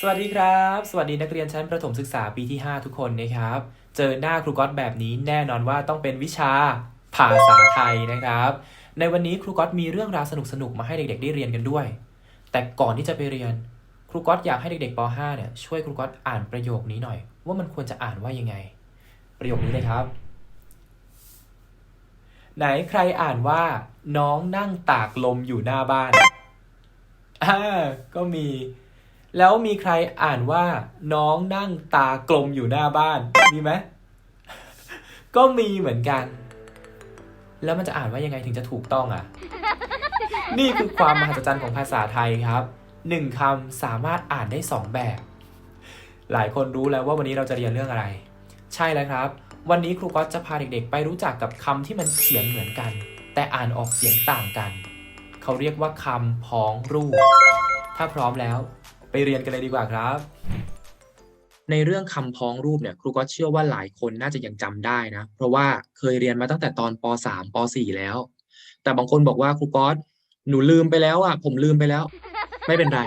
สวัสดีครับ สวัสดีนักเรียนชั้นประถมศึกษาปีที่ 5 ทุกคนนะครับ เจอหน้าครูก๊อตแบบนี้แน่นอนว่าต้องเป็นวิชาภาษาไทยนะครับ ในวันนี้ครูก๊อตมีเรื่องราวสนุกๆมาให้เด็กๆได้เรียนกันด้วย แต่ก่อนที่จะไปเรียน ครูก๊อตอยากให้เด็กๆป .5 เนี่ยช่วยครูก๊อตอ่านประโยคนี้หน่อย ว่ามันควรจะอ่านว่ายังไง ประโยคนี้เลยครับ ไหนใครอ่านว่า น้องนั่งตากลมอยู่หน้าบ้านอ่าก็มี แล้วมีใครอ่านว่าน้องนั่งตากลมอยู่หน้าบ้าน มีไหม ก็มีเหมือนกัน แล้วมันจะอ่านว่ายังไงถึงจะถูกต้องอะ นี่คือความมหัศจรรย์ของภาษาไทยครับหนึ่งคำสามารถอ่านได้สองแบบ หลายคนรู้แล้วว่าวันนี้เราจะเรียนเรื่องอะไร ใช่แล้วครับ วันนี้ครูก๊อตจะพาเด็กๆ ไปรู้จักกับคำที่มันเขียนเหมือนกัน แต่อ่านออกเสียงต่างกัน เขาเรียกว่าคำพ้องรูป ถ้าพร้อมแล้ว ไปเรียนกันเลยดีกว่าครับ ในเรื่องคำพ้องรูปเนี่ยครูก็เชื่อว่าหลายคนน่าจะยังจำได้นะ เพราะว่าเคยเรียนมาตั้งแต่ตอนป .3 ป .4 แล้ว แต่บางคนบอกว่าครูก๊อตหนูลืมไปแล้วอะผมลืมไปแล้ว ไม่เป็นไร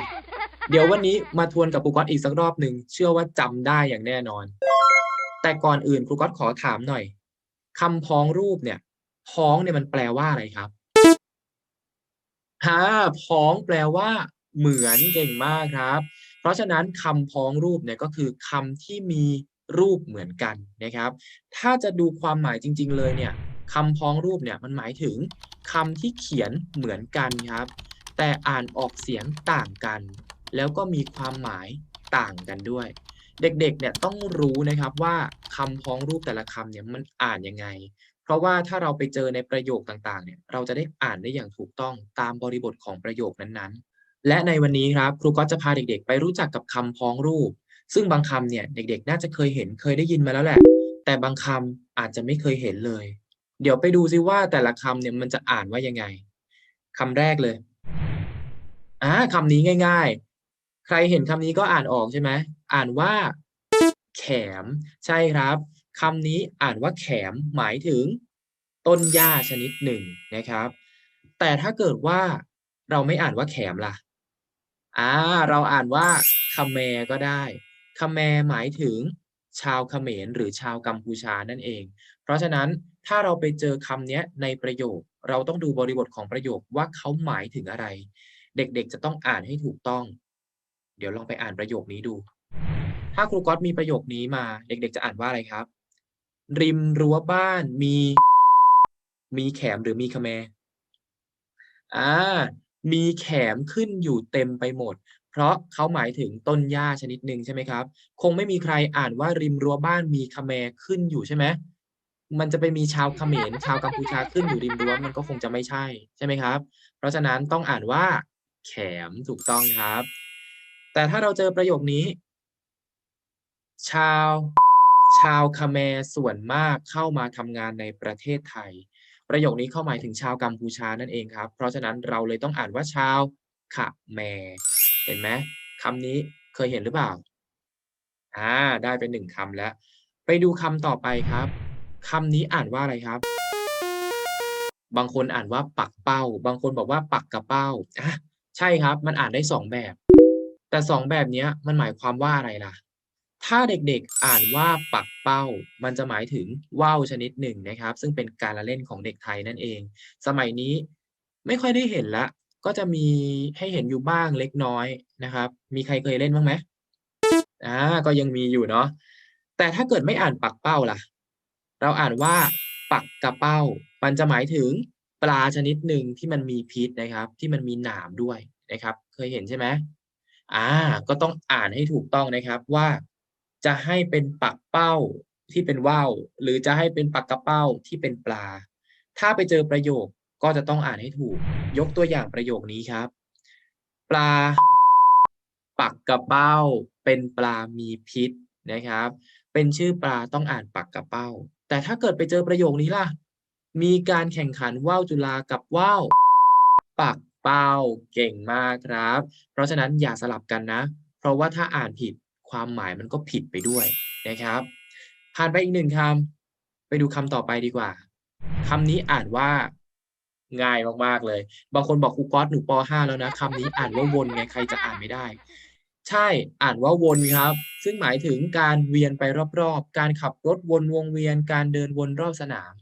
เดี๋ยววันนี้มาทวนกับครูก๊อตอีกสักรอบหนึ่งเชื่อว่าจำได้อย่างแน่นอน แต่ก่อนอื่นครูก๊อตขอถามหน่อยคำพ้องรูปเนี่ย พ้องเนี่ยมันแปลว่าอะไรครับฮะพ้องแปลว่า เหมือนเก่งมากครับ เพราะฉะนั้นคำพ้องรูปเนี่ยก็คือคำที่มีรูปเหมือนกันนะครับ ถ้าจะดูความหมายจริง ๆ เลยเนี่ยคำพ้องรูปเนี่ยมันหมายถึงคำที่เขียนเหมือนกันครับ แต่อ่านออกเสียงต่างกัน แล้วก็มีความหมายต่างกันด้วย เด็กๆเนี่ยต้องรู้นะครับว่าคำพ้องรูปแต่ละคำเนี่ยมันอ่านยังไง เพราะว่าถ้าเราไปเจอในประโยคต่างๆเนี่ยเราจะได้อ่านได้อย่างถูกต้องตามบริบทของประโยคนั้นๆ และในวันนี้ครับครูก็จะพาเด็กๆ ไปรู้จักกับคำพ้องรูป ซึ่งบางคำเนี่ยเด็กๆ น่าจะเคยเห็นเคยได้ยินมาแล้วแหละ แต่บางคำอาจจะไม่เคยเห็นเลย เดี๋ยวไปดูซิว่าแต่ละคำเนี่ยมันจะอ่านว่ายังไงคำแรกเลยอ่าคำนี้ง่าย ๆ ใครเห็นคำนี้ก็อ่านออกใช่ไหมอ่านว่า แขม ใช่ครับคำนี้อ่านว่าแขมหมายถึง ต้นหญ้าชนิดหนึ่งนะครับ แต่ถ้าเกิดว่าเราไม่อ่านว่าแขมล่ะ อ่าเราอ่านว่าคาแมก็ได้คาแมหมายถึงชาวเขมรหรือชาวกัมพูชานั่นเอง เพราะฉะนั้นถ้าเราไปเจอคำนี้ในประโยค เราต้องดูบริบทของประโยคว่าเขาหมายถึงอะไร เด็กๆจะต้องอ่านให้ถูกต้อง เดี๋ยวลองไปอ่านประโยคนี้ดู ถ้าครูก๊อตมีประโยคนี้มา เด็กๆ จะอ่านว่าอะไรครับ ริมรั้วบ้านมี มีแขมหรือมีคแมอ่า มีแขมขึ้นอยู่เต็มไปหมด เพราะเขาหมายถึงต้นหญ้าชนิดหนึ่งใช่ไหมครับ คงไม่มีใครอ่านว่าริมรั้วบ้านมีคแมขึ้นอยู่ใช่ไหมมันจะไปมีชาวเขมรชาวกัมพูชาขึ้นอยู่ริมรั้วมันก็คงจะไม่ใช่ใช่ไหมครับ เพราะฉะนั้นต้องอ่านว่า แขมถูกต้องครับ แต่ถ้าเราเจอประโยคนี้ ชาว ชาวคแมส่วนมากเข้ามาทำงานในประเทศไทย ประโยคนี้เข้าหมายถึงชาวกัมพูชานั่นเองครับ เพราะฉะนั้นเราเลยต้องอ่านว่าชาวขะแมรเห็นไหมคำนี้เคยเห็นหรือเปล่า อ่า ได้เป็นหนึ่งคำแล้ว ไปดูคำต่อไปครับคำนี้อ่านว่าอะไรครับ บางคนอ่านว่าปักเป้า บางคนบอกว่าปักกระเป้าอะใช่ครับ มันอ่านได้สองแบบ แต่สองแบบนี้มันหมายความว่าอะไรล่ะ ถ้าเด็กๆอ่านว่าปักเป้า มันจะหมายถึงว่าวชนิดหนึ่งนะครับ ซึ่งเป็นการละเล่นของเด็กไทยนั่นเอง สมัยนี้ไม่ค่อยได้เห็นละ ก็จะมีให้เห็นอยู่บ้างเล็กน้อยนะครับ มีใครเคยเล่นบ้างไหมอ่าก็ยังมีอยู่เนาะแต่ถ้าเกิดไม่อ่านปักเป้าล่ะ เราอ่านว่าปักกระเป้า มันจะหมายถึงปลาชนิดหนึ่งที่มันมีพิษนะครับ ที่มันมีหนามด้วยนะครับ เคยเห็นใช่ไหมอ่า ก็ต้องอ่านให้ถูกต้องนะครับว่า จะให้เป็นปักเป้าที่เป็นว่าวหรือจะให้เป็นปักกระเป้าที่เป็นปลา ถ้าไปเจอประโยคก็จะต้องอ่านให้ถูก ยกตัวอย่างประโยคนี้ครับ ปลา ปักกระเป้า เป็นปลามีพิษนะครับ เป็นชื่อปลาต้องอ่านปักกระเป้า แต่ถ้าเกิดไปเจอประโยคนี้ล่ะ มีการแข่งขันว่าวจุฬากับว่าวปักเป้าเก่งมากครับ เพราะฉะนั้นอย่าสลับกันนะ เพราะว่าถ้าอ่านผิด ความหมายมันก็ผิดไปด้วยนะครับ ผ่านไปอีกหนึ่งคำไปดูคำต่อไปดีกว่าคำนี้อ่านว่าง่ายมากๆเลย บางคนบอกครูก๊อตหนูป .5 แล้วนะคำนี้อ่านว่าวนไงใครจะอ่านไม่ได้ ใช่อ่านว่าวนครับ ซึ่งหมายถึงการเวียนไปรอบๆ การขับรถวนวงเวียน การเดินวนรอบสนาม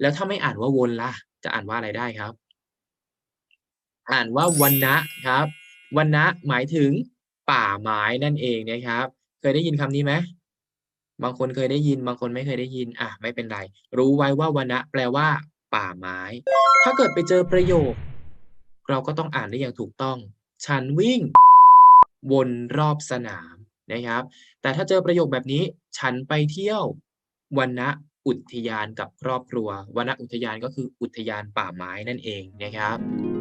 แล้วถ้าไม่อ่านว่าวนล่ะ จะอ่านว่าอะไรได้ครับ อ่านว่าวันนะครับวันนะหมายถึง ป่าไม้นั่นเองนะครับ เคยได้ยินคำนี้ไหมบางคนเคยได้ยิน บางคนไม่เคยได้ยิน อะ ไม่เป็นไร รู้ไว้ว่าวันะแปลว่า ป่าไม้ ถ้าเกิดไปเจอประโยค เราก็ต้องอ่านได้อย่างถูกต้อง ฉันวิ่ง วนรอบสนามนะครับ แต่ถ้าเจอประโยคแบบนี้ ฉันไปเที่ยววนนะอุทยานกับครอบครัววนนะอุทยานก็คืออุทยานป่าไม้นั่นเองนะครับ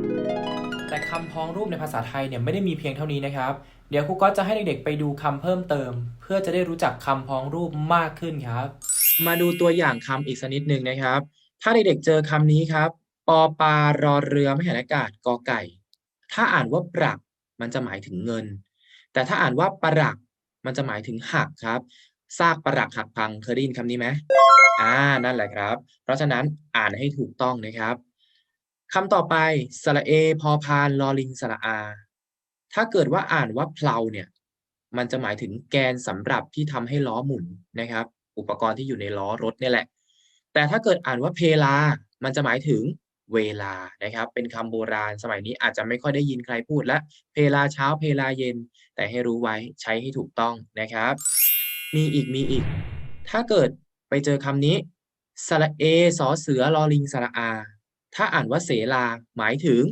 แต่คำพ้องรูปในภาษาไทยเนี่ยไม่ได้มีเพียงเท่านี้นะครับ เดี๋ยวครูก็จะให้เด็กๆไปดูคำเพิ่มเติม เพื่อจะได้รู้จักคำพ้องรูปมากขึ้นครับ มาดูตัวอย่างคำอีกสักนิดหนึ่งนะครับ ถ้าเด็กๆเจอคำนี้ครับ ปอปารอเรือไม่เหันอากาศกอไก่ ถ้าอ่านว่าปรักมันจะหมายถึงเงิน แต่ถ้าอ่านว่าปรักมันจะหมายถึงหักครับซากปรักหักพังเคยได้ยินคำนี้ไหมอ่านั่นแหละครับ เพราะฉะนั้นอ่านให้ถูกต้องนะครับ คำต่อไปสระเอ พอพานลอลิงสระอา ถ้าเกิดว่าอ่านว่าเพลาเนี่ย มันจะหมายถึงแกนสำหรับที่ทำให้ล้อหมุนนะครับ อุปกรณ์ที่อยู่ในล้อรถเนี่ยแหละ แต่ถ้าเกิดอ่านว่าเพลา มันจะหมายถึงเวลานะครับ เป็นคำโบราณสมัยนี้อาจจะไม่ค่อยได้ยินใครพูดและเพลาเช้าเพลาเย็น แต่ให้รู้ไว้ใช้ให้ถูกต้องนะครับ มีอีกมีอีก ถ้าเกิดไปเจอคำนี้สระเอสอเสือลอลิงสระอา ถ้าอ่านว่าเสลาหมายถึง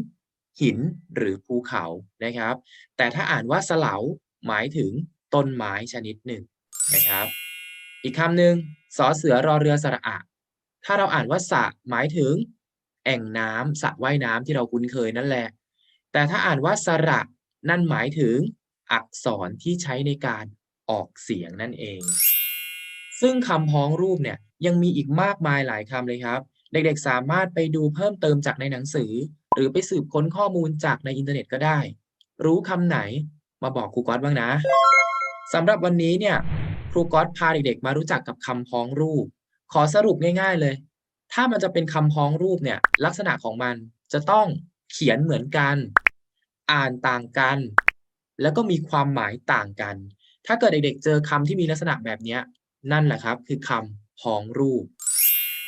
หินหรือภูเขานะครับ แต่ถ้าอ่านว่าสลาหมายถึงต้นไม้ชนิดหนึ่งนะครับ อีกคำหนึ่งสอเสือรอเรือสระอะถ้าเราอ่านว่าสะหมายถึง แอ่งน้ำสระว่ายน้ำที่เราคุ้นเคยนั่นแหละ แต่ถ้าอ่านว่าสระนั่นหมายถึงอักษรที่ใช้ในการออกเสียงนั่นเอง ซึ่งคำพ้องรูปเนี่ยยังมีอีกมากมายหลายคำเลยครับ เด็กๆ สามารถไปดูเพิ่มเติมจากในหนังสือ หรือไปสืบค้นข้อมูลจากในอินเทอร์เน็ตก็ได้ รู้คำไหนมาบอกครูก๊อตบ้างนะสำหรับวันนี้เนี่ยครูก๊อตพาเด็กๆ มารู้จักกับคำพ้องรูป ขอสรุปง่าย ๆเลย ถ้ามันจะเป็นคำพ้องรูปเนี่ยลักษณะของมันจะต้องเขียนเหมือนกัน อ่านต่างกัน แล้วก็มีความหมายต่างกัน ถ้าเกิดเด็กๆ เจอคำที่มีลักษณะแบบนี้นั่นแหละครับ คือคำพ้องรูป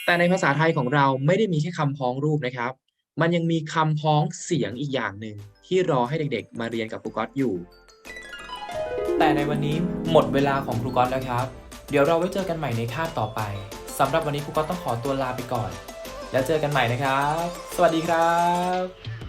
แต่ในภาษาไทยของเราไม่ได้มีแค่คำพ้องรูปนะครับ มันยังมีคำพ้องเสียงอีกอย่างหนึ่งที่รอให้เด็กๆ มาเรียนกับครูก๊อตอยู่ แต่ในวันนี้หมดเวลาของครูก๊อตแล้วครับ เดี๋ยวเราไว้เจอกันใหม่ในคาบต่อไปสำหรับวันนี้ครูก๊อตต้องขอตัวลาไปก่อน แล้วเจอกันใหม่นะครับ สวัสดีครับ